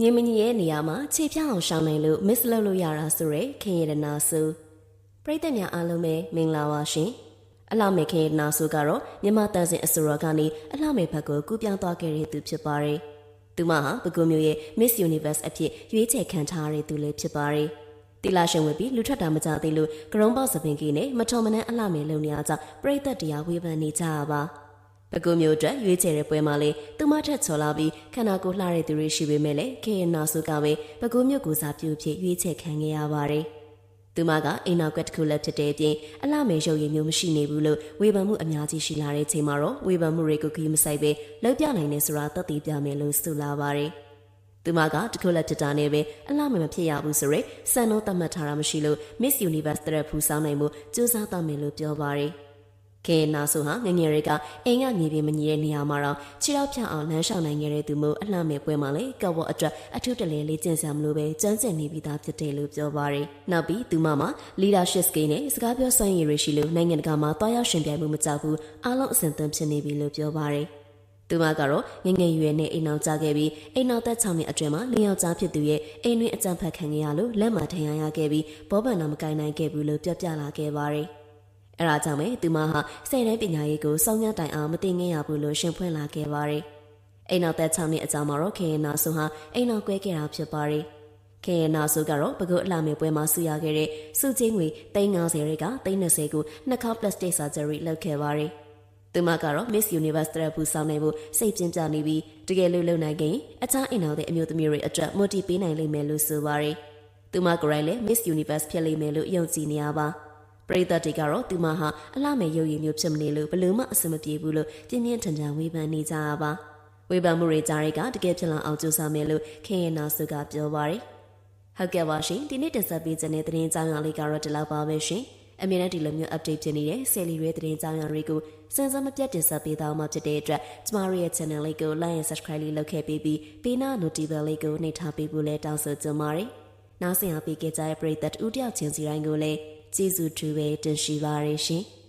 မြင်းမကြီးရဲ့နေရာမှာခြေဖြောင်းအောင်ရှောင်းနိုင်လို့ miss လုပ်လို့ရတာဆိုရယ်ခင်ရတနာစုပရိသတ်များအားလုံးပဲမင်္ဂလာပါရှင်အလှမေခင်ရတနာစုကတော့မြန်မာတန်စင်အစိုးရကနေအလှမေဘက်ကိုကူးပြောင်းသွားခဲ့တဲ့သူဖြစ်ပါတယ်သူမဟာပဲခူးမြို့ရဲ့ Miss Universe အဖြစ်ရွေးချယ်ခံထားရတဲ့သူလေးဖြစ်ပါတယ်တီလာရှင်ဝင်ပြီးလူထွက်တာမကြသေးလို့ကရုံးပေါက်စပင်ကြီးနဲ့မထုံမနှန်းအလှမေလုံနေအားကြောင့်ပရိသတ်တရားဝေဖန်နေကြရပါ ပဲခူးမျိုးအတွက်ရွေးချယ်တဲ့ပွဲမှာလေသူမထက်ချော်လာပြီးခန္ဓာကိုယ်လှတဲ့သူတွေရှိပေမဲ့လေခေရနာစုကပဲပဲခူးမျိုးကိုစားပြုဖြစ်ရွေးချယ်ခံခဲ့ရပါတယ်သူမကအိမ်နောက်ကွက်တစ်ခုလည်းဖြစ်တဲ့အပြင်အလှမေရုပ်ရည်မျိုးမရှိနေဘူးလို့ဝေဖန်မှုအများကြီးရှိလာတဲ့ချိန်မှာတော့ဝေဖန်မှုတွေကိုခီးမဆိုင်ပဲလောက်ပြနိုင်နေဆိုတာသက်သေပြမယ်လို့ဆိုလာပါတယ်သူမကတခုလက်ဖြစ်တာနဲ့ပဲအလှမမဖြစ်ရဘူးဆိုရယ်စံနှုန်းသတ်မှတ်ထားတာမရှိလို့ Miss Universe တဲ့ဖူးဆောင်နိုင်မှုစူးစမ်းတော့မယ်လို့ပြောပါတယ်။ ကေနာဆိုဟာငငယ်တွေကအိမ်ကမြေပြင်မညီတဲ့နေရာမှာတော့ခြေထောက်ဖြောင်းအောင်လမ်းလျှောက်နိုင်ခဲ့တဲ့သူမို့အလှမဲ့ပွဲမှာလေကဝတ်အတွက်အထုတလဲလေးကျင့်စရာမလိုပဲစမ်းကျင်နေပြီးသားဖြစ်တယ်လို့ပြောပါတယ်။နောက်ပြီးသူမမှာ leadership skill နဲ့စကားပြောစွမ်းရည်တွေရှိလို့နိုင်ငံတကာမှာတွားရောက်ရှင်ပြိုင်မှုမကြောက်ဘူးအားလုံးအဆင်သင့်ဖြစ်နေပြီလို့ပြောပါတယ်။သူမကတော့ငငယ်ရွယ်နဲ့အိမ်အောင်ကြခဲ့ပြီးအိမ်အောင်သက်6နှစ်အတွင်းမှာလင်းယောက်ျားဖြစ်သူရဲ့အိမ်တွင်အကြံဖတ်ခံရလို့လက်မထင်ရရခဲ့ပြီးဘောပန်တော်မကိုင်းနိုင်ခဲ့ဘူးလို့ပြောပြလာခဲ့ပါတယ်။ အဲဒါကြောင့်ပဲသူမဟာစိတ်တိုင်းပညာရေးကိုစောင့်ညတိုင်အောင်မတင်ခဲ့ရဘူးလို့ရှင်းဖွင့်လာခဲ့ပါတယ်။အိမ်အောင်သက်6နှစ်အကြာမှာတော့ခေရနာဆိုဟာအိမ်အောင်ကွဲခဲ့တာဖြစ်ပါတယ်။ခေရနာဆိုကတော့ပကုတ်အလှမေပွဲမှာဆူရခဲ့တဲ့စုချင်းငွေ350တွေက320ကိုနှစ်ခါ plastic surgery လုပ်ခဲ့ပါတယ်။သူမကတော့ Miss Universe တဲ့ဘူးဆောင်နိုင်ဖို့စိတ်ပြင်းပြနေပြီးတကယ်လို့လုံနိုင်ခင်အခြားအိမ်တော်တဲ့အမျိုးသမီးတွေအတွက်မိုတီပေးနိုင်လိမ့်မယ်လို့ဆိုပါရယ်သူမကိုယ်တိုင်လည်း Miss Universe ဖြစ်လိမ့်မယ်လို့ယုံကြည်နေရပါ ပရိသတ်တွေကတော့သူမဟာအလှမဲ့ရုပ်ရည်မျိုးဖြစ်မနေလို့ဘလို့မှအဆင်မပြေဘူးလို့ပြင်းပြင်းထန်ထန်ဝေဖန်နေကြရပါဝေဖန်မှုတွေကြားတွေကတကယ်ဖြစ်လာအောင်ကြိုးစားမယ်လို့ခင်ရနာစုကပြောပါရယ်ဟုတ်ကဲ့ပါရှင်ဒီနေ့တင်ဆက်ပေးခြင်းတဲ့သတင်းကြောင်းရာလေးကတော့ဒီလောက်ပါပဲရှင်အမြဲတမ်းဒီလိုမျိုး update ဖြစ်နေတဲ့ Sally ရဲ့သတင်းကြောင်းရာတွေကိုစင်စမ်းမပြတ်တင်ဆက်ပေးသွားမှာဖြစ်တဲ့အတွက်ကျမတို့ရဲ့ channel လေးကို like and subscribe လေးလုပ်ခဲ့ပေးပြီးပေးနာ notification လေးကိုနှိပ်ထားပေးဖို့လည်းတောင်းဆိုကြပါတယ်။နောက်ဆင်အားပေးကြတဲ့ပရိသတ်ဦးတယောက်ချင်းစီတိုင်းကိုလည်း ကျေးဇူးတူပဲတင်ရှိပါရရှင်။